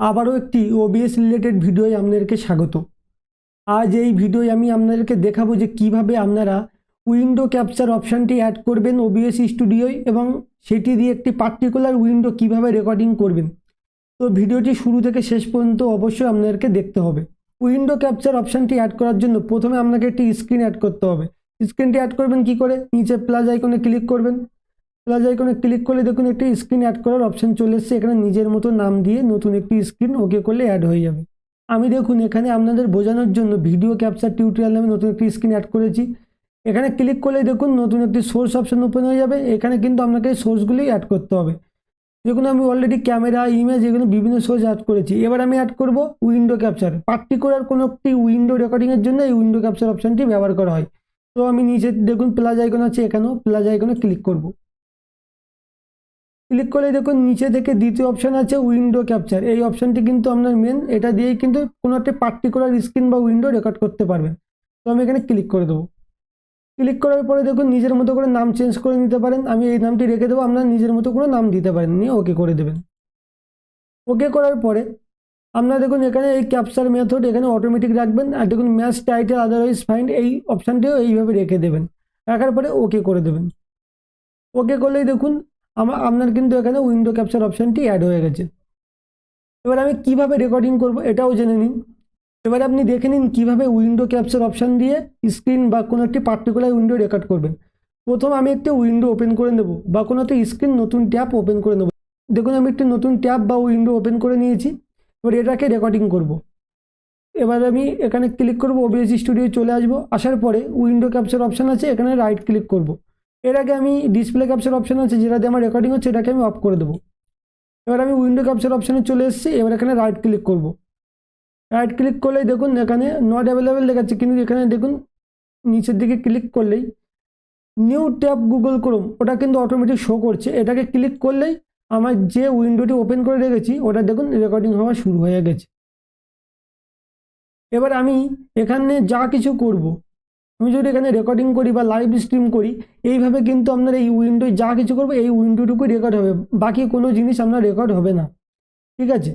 আবারও একটি OBS related ভিডিওয় আপনাদেরকে স্বাগত। আজ এই ভিডিওয় আমি আপনাদেরকে দেখাবো যে কীভাবে আপনারা উইন্ডো ক্যাপচার অপশানটি অ্যাড করবেন ওবিএস স্টুডিওয় এবং সেটি দিয়ে একটি পার্টিকুলার উইন্ডো কীভাবে রেকর্ডিং করবেন। তো ভিডিওটি শুরু থেকে শেষ পর্যন্ত অবশ্যই আপনাদেরকে দেখতে হবে। উইন্ডো ক্যাপচার অপশানটি অ্যাড করার জন্য প্রথমে আপনাকে একটি স্ক্রিন অ্যাড করতে হবে। স্ক্রিনটি অ্যাড করবেন কি করে? নিচে প্লাস আইকনে ক্লিক করবেন। প্লাস আইকনে ক্লিক করলে দেখুন একটি স্ক্রিন অ্যাড করার অপশন চলে এসেছে। এখানে নিজের মতো নাম দিয়ে নতুন একটি স্ক্রিন ওকে করলে অ্যাড হয়ে যাবে। আমি দেখুন এখানে আপনাদের বোঝানোর জন্য ভিডিও ক্যাপচার টিউটোরিয়াল নামে নতুন একটি স্ক্রিন অ্যাড করেছি। এখানে ক্লিক করলে দেখুন নতুন একটি সোর্স অপশন ওপেন হয়ে যাবে। এখানে কিন্তু আপনাকে সোর্সগুলি অ্যাড করতে হবে। দেখুন আমি অলরেডি ক্যামেরা ইমেজ এগুলো বিভিন্ন সোর্স অ্যাড করেছি। এবার আমি অ্যাড করব উইন্ডো ক্যাপচার পার্টিকুলার কোনো একটি উইন্ডো রেকর্ডিংয়ের জন্য এই উইন্ডো ক্যাপচার অপশনটি ব্যবহার করা হয়। তো আমি নিচে দেখুন প্লাস আইকন আছে এখানেও প্লাস আইকনে ক্লিক করব। ক্লিক করলে দেখুন নিচে থেকে দ্বিতীয় অপশান আছে উইন্ডো ক্যাপচার এই অপশানটি কিন্তু আপনার মেন এটা দিয়েই কিন্তু কোনো একটা পার্টিকুলার স্ক্রিন বা উইন্ডো রেকর্ড করতে পারবেন। তো আমি এখানে ক্লিক করে দেবো। ক্লিক করার পরে দেখুন নিজের মতো করে নাম চেঞ্জ করে নিতে পারেন। আমি এই নামটি রেখে দেবো, আপনার নিজের মতো করে নাম দিতে পারেন। নিয়ে ওকে করে দেবেন। ওকে করার পরে আপনারা দেখুন এখানে এই ক্যাপচার মেথড এখানে অটোমেটিক রাখবেন। আর দেখুন ম্যাচ টাইটেল আদারওয়াইজ ফাইন্ড এই অপশানটিও এইভাবে রেখে দেবেন। রাখার পরে ওকে করে দেবেন। ওকে করলেই দেখুন আমার আপনার কিন্তু এখানে উইন্ডো ক্যাপচার অপশানটি অ্যাড হয়ে গেছে। এবার আমি কীভাবে রেকর্ডিং করব এটাও জেনে নিন। এবার আপনি দেখে নিন কীভাবে উইন্ডো ক্যাপচার অপশান দিয়ে স্ক্রিন বা কোনো একটি পার্টিকুলার উইন্ডো রেকর্ড করবেন। প্রথম আমি একটি উইন্ডো ওপেন করে নেব বা কোনো একটা স্ক্রিন নতুন ট্যাব ওপেন করে নেব। দেখুন আমি একটি নতুন ট্যাব বা উইন্ডো ওপেন করে নিয়েছি। এবার এটাকে রেকর্ডিং করব। এবার আমি এখানে ক্লিক করব ওবিএস স্টুডিও চলে আসব। আসার পরে উইন্ডো ক্যাপচার অপশান আছে, এখানে রাইট ক্লিক করব। এর আগে আমি ডিসপ্লে ক্যাপচার অপশান আছে, যেটা দিয়ে আমার রেকর্ডিং হচ্ছে, এটাকে আমি অফ করে দেবো। এবার আমি উইন্ডো ক্যাপচার অপশানে চলে এসেছি, এবার এখানে রাইট ক্লিক করব। রাইট ক্লিক করলেই দেখুন, এখানে নট অ্যাভেলেবেল দেখাচ্ছে, কিন্তু এখানে দেখুন, নিচের দিকে ক্লিক করলেই নিউ ট্যাব গুগল ক্রোম ওটা কিন্তু অটোমেটিক শো করছে। এটাকে ক্লিক করলেই আমার যে উইন্ডোটি ওপেন করে রেখেছি, ওটা দেখুন রেকর্ডিং হওয়া শুরু হয়ে গেছে। এবার আমি এখানে যা কিছু করব আমি যদি এখানে রেকর্ডিং করি বা লাইভ স্ট্রিম করি, এইভাবে কিন্তু আপনার এই উইন্ডোয় যা কিছু করব, এই উইন্ডোটুকুই রেকর্ড হবে। বাকি কোনো জিনিস আপনার রেকর্ড হবে না। ঠিক আছে?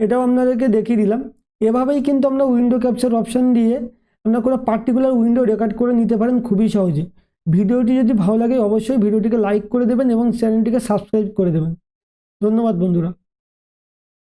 এটাও আপনাদেরকে দেখিয়ে দিলাম। এভাবেই কিন্তু আমরা উইন্ডো ক্যাপচার অপশান দিয়ে আপনার কোনো পার্টিকুলার উইন্ডো রেকর্ড করে নিতে পারেন খুবই সহজে। ভিডিওটি যদি ভালো লাগে, অবশ্যই ভিডিওটিকে লাইক করে দেবেন এবং চ্যানেলটিকে সাবস্ক্রাইব করে দেবেন। ধন্যবাদ বন্ধুরা।